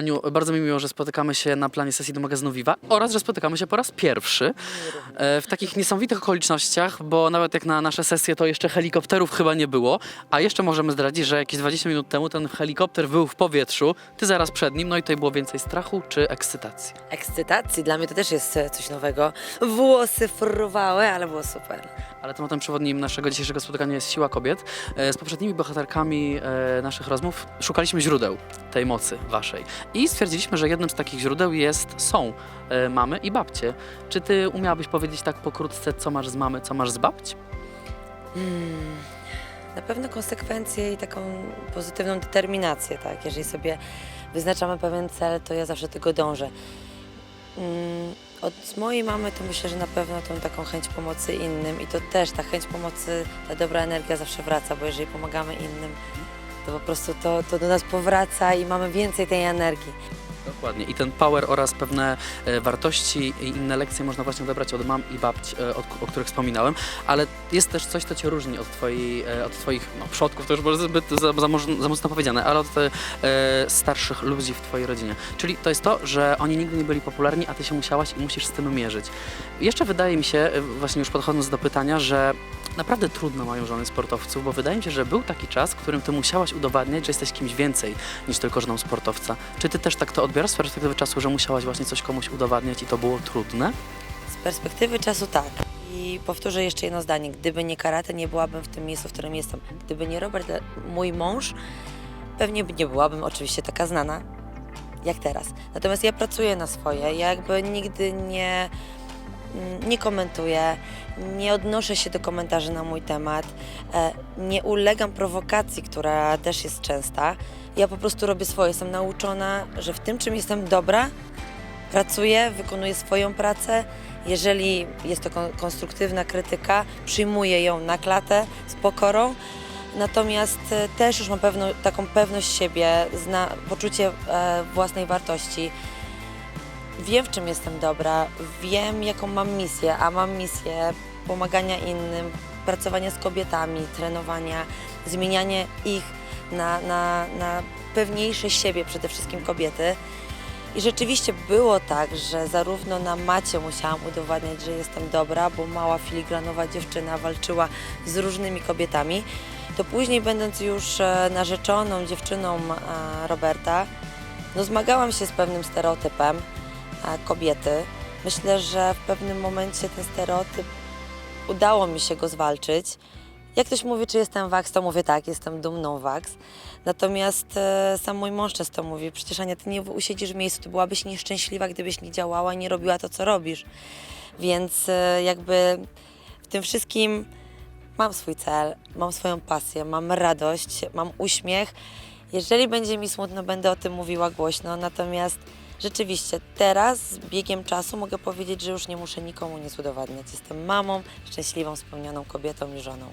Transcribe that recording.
Aniu, bardzo mi miło, że spotykamy się na planie sesji do magazynu Viva oraz, że spotykamy się po raz pierwszy e, w takich niesamowitych okolicznościach, bo nawet jak na nasze sesje to jeszcze helikopterów chyba nie było, a jeszcze możemy zdradzić, że jakieś 20 minut temu ten helikopter był w powietrzu, ty zaraz przed nim, no i tutaj było więcej strachu czy ekscytacji. Ekscytacji, dla mnie to też jest e, coś nowego. Włosy fruwały, ale było super. Ale tematem przewodnim naszego dzisiejszego spotkania jest siła kobiet. E, Z poprzednimi bohaterkami e, naszych rozmów szukaliśmy źródeł tej mocy waszej i stwierdziliśmy, że jednym z takich źródeł jest, są e, mamy i babcie. Czy ty umiałabyś powiedzieć tak pokrótce, co masz z mamy, co masz z babci? Hmm. Na pewno konsekwencje i taką pozytywną determinację, tak? Jeżeli sobie wyznaczamy pewien cel, to ja zawsze tego dążę. Mm, Od mojej mamy to myślę, że na pewno tą taką chęć pomocy innym i to też ta chęć pomocy, ta dobra energia zawsze wraca, bo jeżeli pomagamy innym, to po prostu to, to do nas powraca i mamy więcej tej energii. Dokładnie. I ten power oraz pewne e, wartości i inne lekcje można właśnie odebrać od mam i babci, e, od, o których wspominałem, ale jest też coś, co cię różni od, twojej, e, od twoich no, przodków, to już może zbyt za, za, za mocno powiedziane, ale od e, starszych ludzi w twojej rodzinie. Czyli to jest to, że oni nigdy nie byli popularni, a ty się musiałaś i musisz z tym mierzyć. Jeszcze wydaje mi się, e, właśnie już podchodząc do pytania, że naprawdę trudno mają żony sportowców, bo wydaje mi się, że był taki czas, w którym ty musiałaś udowadniać, że jesteś kimś więcej niż tylko żoną sportowca. Czy ty też tak to odbierasz z perspektywy czasu, że musiałaś właśnie coś komuś udowadniać i to było trudne? Z perspektywy czasu tak. I powtórzę jeszcze jedno zdanie. Gdyby nie karate, nie byłabym w tym miejscu, w którym jestem. Gdyby nie Robert, mój mąż, pewnie nie byłabym oczywiście taka znana jak teraz. Natomiast ja pracuję na swoje. Ja jakby nigdy nie, nie komentuję, nie odnoszę się do komentarzy na mój temat, e, nie ulegam prowokacji, która też jest częsta. Ja po prostu robię swoje. Jestem nauczona, że w tym, czym jestem dobra, pracuję, wykonuję swoją pracę. Jeżeli jest to kon- konstruktywna krytyka, przyjmuję ją na klatę z pokorą. Natomiast e, też już mam pewną, taką pewność siebie, poczucie e, własnej wartości. Wiem, w czym jestem dobra, wiem, jaką mam misję, a mam misję pomagania innym, pracowania z kobietami, trenowania, zmieniania ich na, na, na pewniejsze siebie, przede wszystkim kobiety. I rzeczywiście było tak, że zarówno na macie musiałam udowadniać, że jestem dobra, bo mała filigranowa dziewczyna walczyła z różnymi kobietami, to później będąc już e, narzeczoną dziewczyną e, Roberta, no zmagałam się z pewnym stereotypem kobiety. Myślę, że w pewnym momencie ten stereotyp udało mi się go zwalczyć. Jak ktoś mówi, czy jestem waks, to mówię tak, jestem dumną waks. Natomiast e, sam mój mąż często mówi, przecież Ania, ty nie usiedzisz w miejscu, ty byłabyś nieszczęśliwa, gdybyś nie działała nie robiła to, co robisz. Więc e, jakby w tym wszystkim mam swój cel, mam swoją pasję, mam radość, mam uśmiech. Jeżeli będzie mi smutno, będę o tym mówiła głośno, natomiast rzeczywiście teraz z biegiem czasu mogę powiedzieć, że już nie muszę nikomu nic udowadniać. Jestem mamą, szczęśliwą, spełnioną kobietą i żoną.